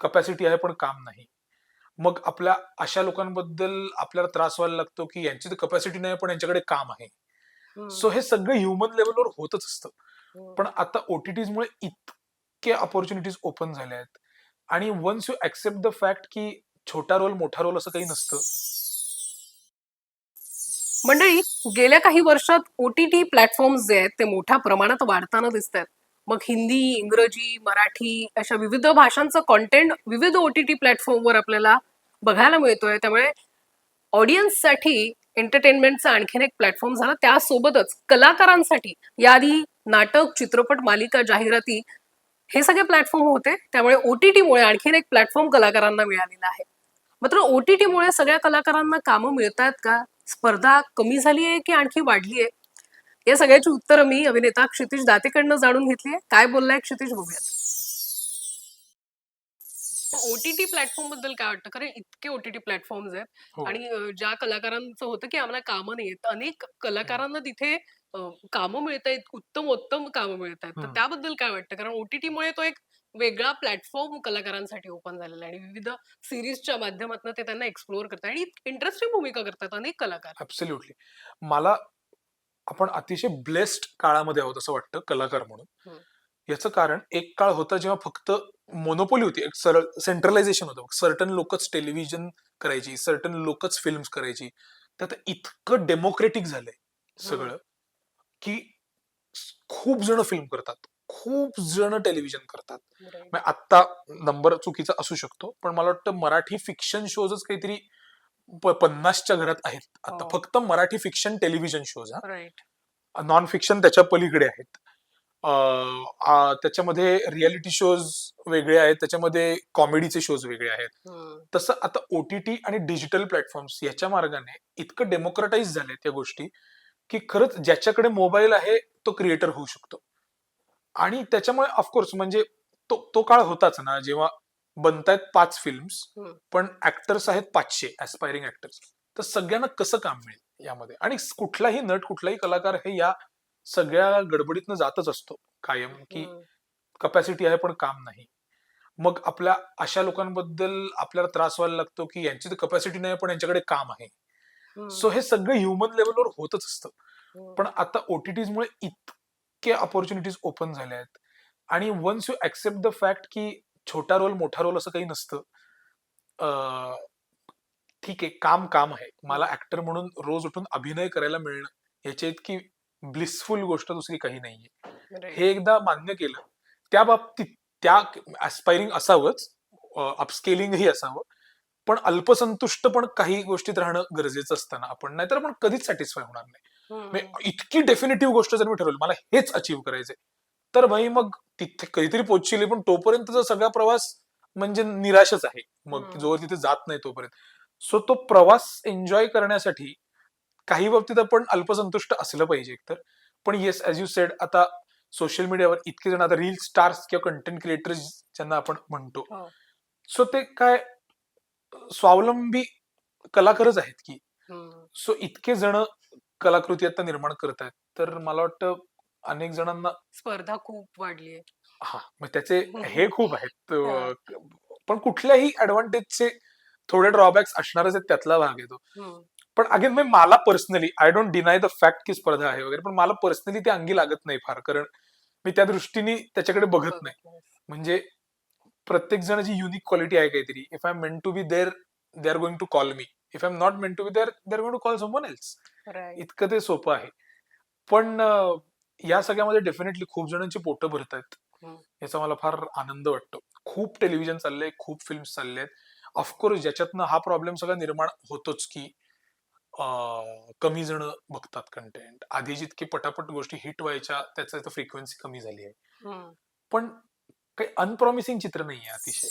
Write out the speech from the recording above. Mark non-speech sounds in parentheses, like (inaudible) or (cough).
Capacity आहे पण काम नाही. मग आपल्या अशा लोकांबद्दल आपल्याला त्रास व्हायला लागतो की यांची तर कपॅसिटी नाही पण यांच्याकडे काम आहे. सो हे सगळं ह्युमन लेवलवर होतच असतं. हम्म. पण आता ओटीटीज मुळे इतके ऑपॉर्च्युनिटीज ओपन झाल्या आहेत. आणि once you accept the fact की छोटा रोल मोठा रोल असं काही नसतं. मंडळी गेल्या काही वर्षात ओ टी टी प्लॅटफॉर्म्स जे आहेत ते मोठ्या प्रमाणात वाढताना दिसत आहेत. मग हिंदी इंग्रजी मराठी अशा विविध भाषांचं कॉन्टेंट विविध ओ टी टी प्लॅटफॉर्मवर आपल्याला बघायला मिळतोय. त्यामुळे ऑडियन्ससाठी एंटरटेनमेंटचा आणखीन एक प्लॅटफॉर्म झाला. त्यासोबतच कलाकारांसाठी याआधी नाटक चित्रपट मालिका जाहिराती हे सगळे प्लॅटफॉर्म होते. त्यामुळे ओ टी टीमुळे आणखीन एक प्लॅटफॉर्म कलाकारांना मिळालेला आहे. मात्र ओ टी टीमुळे सगळ्या कलाकारांना कामं मिळतात का? स्पर्धा कमी झाली आहे की आणखी वाढली आहे या सगळ्याची उत्तरं मी अभिनेता क्षितिज दातेकडनं जाणून घेतली आहे. काय बोललाय क्षितिज बघूयात. ओटीटी प्लॅटफॉर्मबद्दल काय वाटतं? कारण इतके ओटीटी प्लॅटफॉर्म्स आहेत. हो. आणि ज्या कलाकारांचं होतं की आम्हाला कामं नाही आहेत अनेक कलाकारांना तिथे कामं मिळत आहेत उत्तम उत्तम कामं मिळत आहेत. तर. त्याबद्दल काय वाटतं? कारण ओटीटी मुळे तो एक वेगळा प्लॅटफॉर्म कलाकारांसाठी ओपन झालेला आहे. आणि विविध सिरीजच्या माध्यमातून ते त्यांना एक्सप्लोअर करतात. आणि इंटरेस्टिंग भूमिका करतात अनेक कलाकार. मला आपण अतिशय ब्लेस्ड काळामध्ये आहोत असं वाटतं कलाकार म्हणून. याचं कारण एक काळ होता जेव्हा फक्त मोनोपोली होती. एक सरळ सेंट्रलायझेशन होतं. सर्टन लोकच टेलिव्हिजन करायची सर्टन लोकच फिल्म्स करायची. तर आता इतकं डेमोक्रेटिक झालंय सगळं की खूप जण फिल्म करतात. खूप जण टेलिव्हिजन करतात. आत्ता नंबर चुकीचा असू शकतो पण मला वाटतं मराठी फिक्शन शोजच काहीतरी पन्नासच्या घरात आहेत. आता हो. फक्त मराठी फिक्शन टेलिव्हिजन शोज हा. राईट नॉन फिक्शन त्याच्या पलीकडे आहेत. अं, आ, त्याच्यामध्ये रियालिटी शोज वेगळे आहेत. त्याच्यामध्ये कॉमेडीचे शोज वेगळे आहेत. तसं आता ओ टी टी आणि डिजिटल प्लॅटफॉर्म्स याच्या मार्गाने इतकं डेमोक्रेटाईज झाले त्या गोष्टी की खरंच ज्याच्याकडे मोबाईल आहे तो क्रिएटर होऊ शकतो. आणि त्याच्यामुळे ऑफकोर्स म्हणजे तो तो काळ होताच ना जेव्हा बनतायत पाच फिल्म्स. पण ऍक्टर्स आहेत पाचशे ऍस्पायरिंग ऍक्टर्स तर सगळ्यांना कसं काम मिळेल यामध्ये? आणि कुठलाही नट कुठलाही कलाकार हे या सगळ्या गडबडीतनं जातच असतो. कायम की कपॅसिटी आहे पण काम नाही. मग आपल्या अशा लोकांबद्दल आपल्याला त्रास व्हायला लागतो की यांची तर कपॅसिटी नाही पण यांच्याकडे काम आहे. सो हे सगळं ह्युमन लेवलवर होतच असतं. पण आता ओटीटीज मुळे इतके ऑपॉर्च्युनिटीज ओपन झाले आहेत. आणि once you accept the fact की छोटा रोल मोठा रोल असं काही नसतं. अं, ठीक आहे काम काम आहे. मला ऍक्टर म्हणून रोज उठून अभिनय करायला मिळणं याच्या इतकी ब्लिसफुल गोष्ट दुसरी काही नाहीये. हे एकदा मान्य केलं त्या बाबतीत त्या ऍस्पायरिंग असावंच अपस्केलिंगही असावं पण अल्पसंतुष्ट पण काही गोष्टीत राहणं गरजेचं असतं ना आपण नाहीतर आपण कधीच सॅटिस्फाय होणार नाही. म्हणजे इतकी डेफिनेटिव्ह गोष्ट जर मी ठरवली मला हेच अचीव्ह करायचंय. तर भाई मग तिथे कधीतरी पोचशील पण तोपर्यंतचा सगळा प्रवास म्हणजे निराशच आहे. मग. जोवर तिथे जात नाही तोपर्यंत. सो तो प्रवास एन्जॉय करण्यासाठी काही बाबतीत आपण अल्पसंतुष्ट असलं पाहिजे एकतर. पण येस ऍज यू सेड आता सोशल मीडियावर इतके जण आता रील स्टार्स किंवा कंटेंट क्रिएटर्स ज्यांना आपण म्हणतो. हो. सो ते काय स्वावलंबी कलाकारच आहेत की. सो इतके जण कलाकृती आता निर्माण करत आहेत तर मला वाटतं अनेक जणांना स्पर्धा खूप वाढली आहे. हा मग त्याचे हे खूप आहेत. (laughs) अं, पण कुठल्याही ऍडव्हान्टेजचे थोडे ड्रॉबॅक्स असणारच आहेत त्यातला भाग येतो पण अगेन मी मला personally I don't deny the fact की स्पर्धा आहे वगैरे पण मला पर्सनली ते अंगी लागत नाही फार कारण मी त्या दृष्टीने त्याच्याकडे बघत नाही. म्हणजे प्रत्येक जणाची युनिक क्वालिटी आहे काहीतरी. If I meant to be there they are going to call me if I am not meant to be there they are going to call someone else. इतकं ते सोपं आहे. पण अं, या सगळ्यामध्ये डेफिनेटली खूप जणांची पोटं भरत आहेत. याचा मला फार आनंद वाटतो. खूप टेलिव्हिजन चाललंय खूप फिल्म्स चालले आहेत ऑफकोर्स ज्याच्यातनं हा प्रॉब्लेम सगळा निर्माण होतोच की कमी जण बघतात कंटेंट आधी जितकी पटापट गोष्टी हिट व्हायच्या त्याचा फ्रिक्वेन्सी कमी झाली आहे. पण काही अनप्रॉमिसिंग चित्र नाहीये अतिशय.